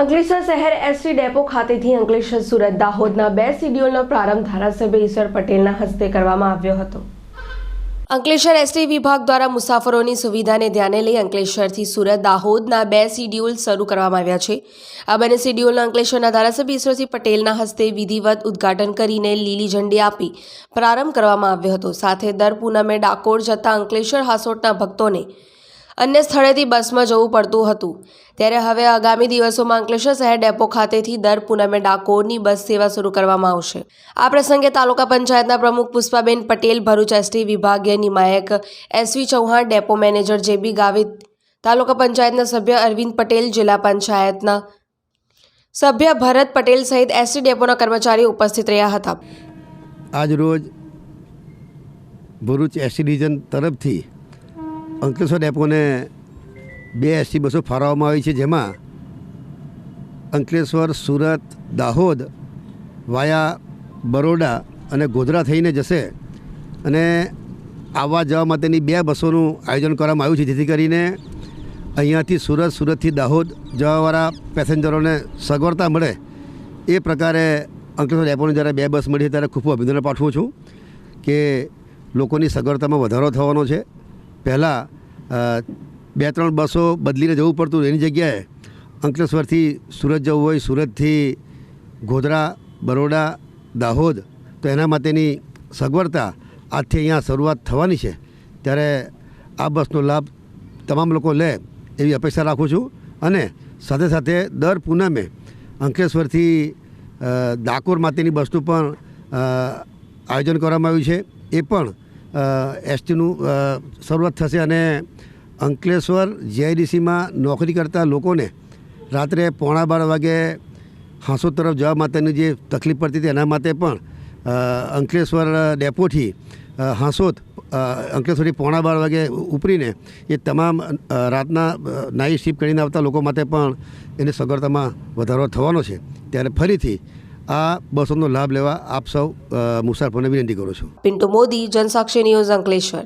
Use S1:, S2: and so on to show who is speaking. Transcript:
S1: અંકલેશ્વર શહેર ST depot ખાતેથી અંકલેશ્વર, સુરત, દાહોદના બે શિડ્યુલનો પ્રારંભ ધારાસભ્ય ઈશ્વર પટેલના હસ્તે કરવામાં આવ્યો હતો. અંકલેશ્વર એસટી વિભાગ દ્વારા મુસાફરોની સુવિધાને ધ્યાને લઈ અંકલેશ્વરથી સુરત, દાહોદના બે શિડ્યુલ શરૂ કરવામાં આવ્યા છે. આ બંને શિડ્યુલનો અંકલેશ્વરના ધારાસભ્ય ઈશ્વરસિંહ પટેલના હસ્તે વિધિવત ઉદ્ઘાટન કરીને લીલી ઝંડી આપી પ્રારંભ કરવામાં આવ્યો હતો. સાથે દર પૂનમે ડાકોર જતા અંકલેશ્વર હાસોટના ભક્તોને અન્ય સ્થળેથી બસમાં જવું પડતું હતું. ત્યારે હવે આગામી દિવસોમાં અંકલેશ્વર શહેર ડેપો ખાતેથી દર પૂનમે ડાકોરની બસ સેવા શરૂ કરવામાં આવશે. આ પ્રસંગે તાલુકા પંચાયતના પ્રમુખ પુષ્પાબેન પટેલ, ભરૂચ એસટી વિભાગીય નિમાયક SV Chauhan, depot manager JB Gavit, taluka પંચાયતના સભ્ય અરવિંદ પટેલ, જિલ્લા પંચાયતના સભ્ય ભરત પટેલ સહિત એસટી ડેપોના કર્મચારીઓ ઉપસ્થિત રહ્યા હતા.
S2: આજ રોજ ભરૂચ એસટી ડિવિઝન તરફથી અંકલેશ્વર ડેપોને બે એસટી બસો ફાળવવામાં આવી છે, જેમાં અંકલેશ્વર, સુરત, દાહોદ વાયા બરોડા અને ગોધરા થઈને જશે અને આવવા જવા માટેની બે બસોનું આયોજન કરવામાં આવ્યું છે, જેથી કરીને અહીંયાથી સુરત, સુરતથી દાહોદ જવાવાળા પેસેન્જરોને સગવડતા મળે. એ પ્રકારે અંકલેશ્વર ડેપોને જ્યારે બે બસ મળી ત્યારે ખૂબ અભિનંદન પાઠવું છું કે લોકોની સગવડતામાં વધારો થવાનો છે. પહેલાં બે ત્રણ બસો બદલીને જવું પડતું એની જગ્યાએ અંકલેશ્વરથી સુરત જવું હોય, સુરતથી ગોધરા, બરોડા, દાહોદ, તો એના માટેની સગવડતા આજથી અહીંયા શરૂઆત થવાની છે. ત્યારે આ બસનો લાભ તમામ લોકો લે એવી અપેક્ષા રાખું છું અને સાથે સાથે દર પૂનમે અંકલેશ્વરથી ડાકોર માટેની બસનું પણ આયોજન કરવામાં આવ્યું છે. એ પણ એસટીનું શરૂઆત થશે અને અંકલેશ્વર જીઆઈડીસીમાં નોકરી કરતા લોકોને રાત્રે પોણા બાર વાગે હાંસોદ તરફ જવા માટેની જે તકલીફ પડતી હતી, એના માટે પણ અંકલેશ્વર ડેપોથી હાંસોદ અંકલેશ્વરથી પોણા બાર વાગે ઉપરીને એ તમામ રાતના નાઇટ શિફ્ટ કરીને આવતા લોકો માટે પણ એની સગવડતામાં વધારો થવાનો છે. ત્યારે ફરીથી આ બસોનો લાભ લેવા આપ સૌ મુસાફરોને વિનંતી કરું છું.
S1: પિન્ટુ મોદી, જનસાક્ષી ન્યૂઝ અંકલેશ્વર.